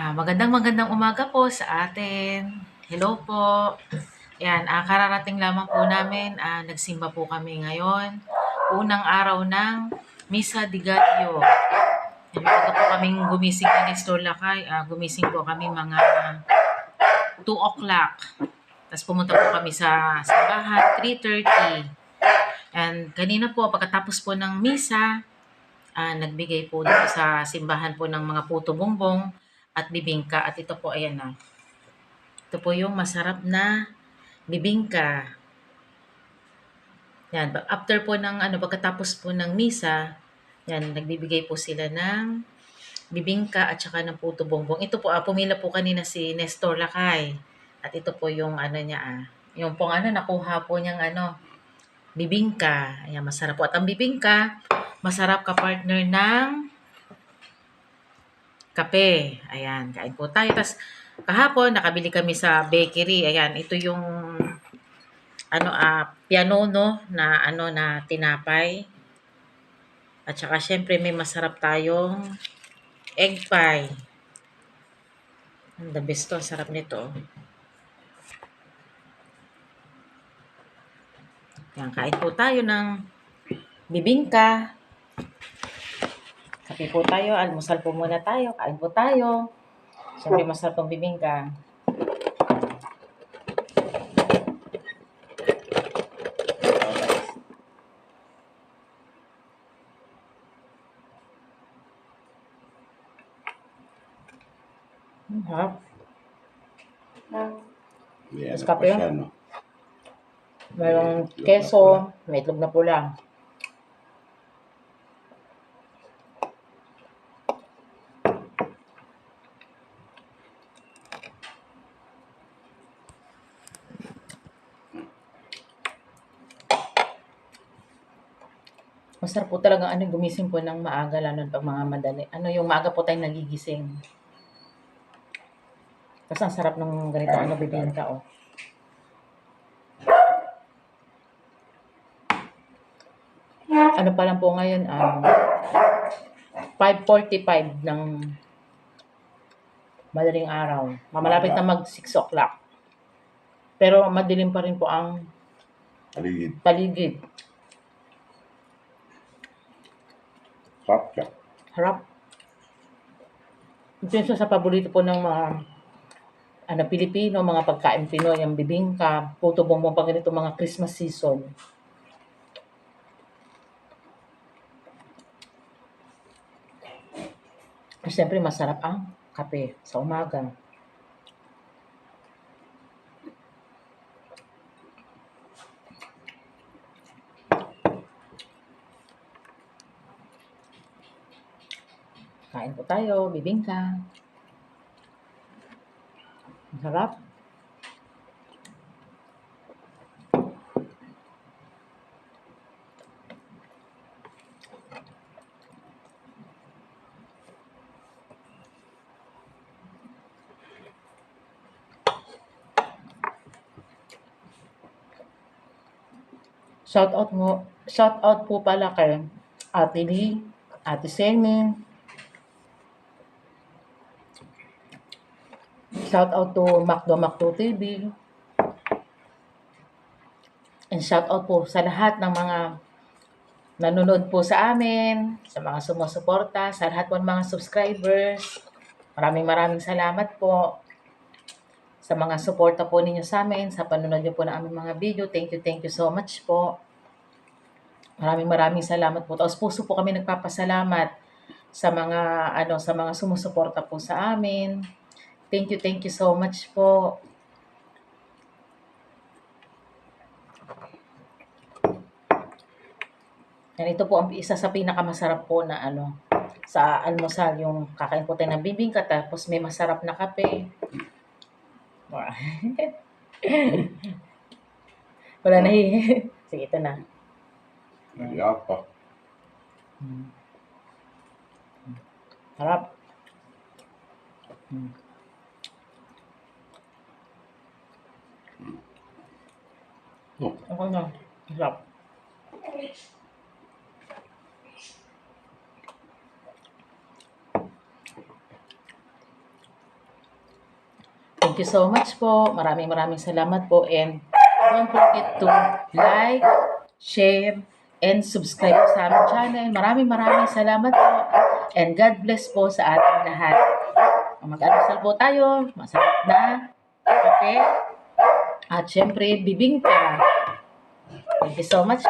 Ah, magandang magandang umaga po sa atin. Hello po. Yan, ah, kararating lamang po namin. Ah, nagsimba po kami ngayon. Unang araw ng Misa di Gallo. Ito po kaming gumising ni Nestor Lakay. Ah, gumising po kami mga 2 o'clock. Tapos pumunta po kami sa simbahan, 3.30. And kanina po, pagkatapos po ng misa, ah, nagbigay po dito sa simbahan po ng mga puto bongbong at bibingka. At ito po, ayan na. Ito po yung masarap na bibingka. Yan, after po ng ano, pagkatapos po ng misa, yan, nagbibigay po sila ng bibingka at saka ng puto bongbong. Ito po, ah, pumila po kanina si Nestor Lakay. At ito po yung ano niya, ah, yung pong ano, nakuha po niyang ano, bibingka. Ayan, masarap po. At ang bibingka, masarap ka partner ng kape. Ayan, kain po tayo. Tapos kahapon, nakabili kami sa bakery. Ayan, ito yung ano ah pianono na ano na tinapay. At saka syempre may masarap tayong egg pie. The best to, sarap nito. Yan, kain po tayo ng bibingka. Kape po tayo, almusal po muna tayo, kain po tayo. Siyempre masarap ang bibingka. Harap. Yeah, Mas kape? Mayroong keso, may itlog na pula. Masarap po talaga ano, gumising po ng maaga, lalo pag mga madali. Ano yung maaga po tayong nagigising. Tapos ang sarap ng ganito, ano, bibingka, oh. ano pa lang po ngayon, um, 5.45 ng madaling araw. Mamalapit na mag 6 o'clock. Pero madilim pa rin po ang Paligid. paligid. Sarap siya. Harap. Ito yung sa paborito po ng mga ano, Pilipino, mga pagkain Pinoy, yung bibingka, puto bongbong pag ganito, mga Christmas season. Siyempre, masarap ang kape sa umaga. Kain po tayo, bibingka. Masarap. Shout out mo, shout out po pala kay Ate Lee, Ate Semi, Shout out to Macdo Macdo TV. And shout out po sa lahat ng mga nanonood po sa amin, sa mga sumusuporta, sa lahat po ng mga subscribers. Maraming maraming salamat po sa mga suporta po ninyo sa amin, sa panonood niyo po ng aming mga video. Thank you, thank you so much po. Maraming maraming salamat po. Taos puso po kami nagpapasalamat sa mga ano sa mga sumusuporta po sa amin. Thank you, thank you so much po. Yan, ito po ang isa sa pinakamasarap po na ano, sa almusal, yung kakain po tayo ng bibingka, tapos may masarap na kape. Wow. Wala na eh. Sige, ito na. Kaya pa. Hmm. Harap. Hmm. Oh, Ako na. Harap. Thank you so much po. Maraming maraming salamat po. And don't forget to like, share, and subscribe sa aming channel. Maraming maraming salamat po. And God bless po sa ating lahat. Mag-almusal po tayo. Masarap na kape. At syempre, bibingka. Thank you so much.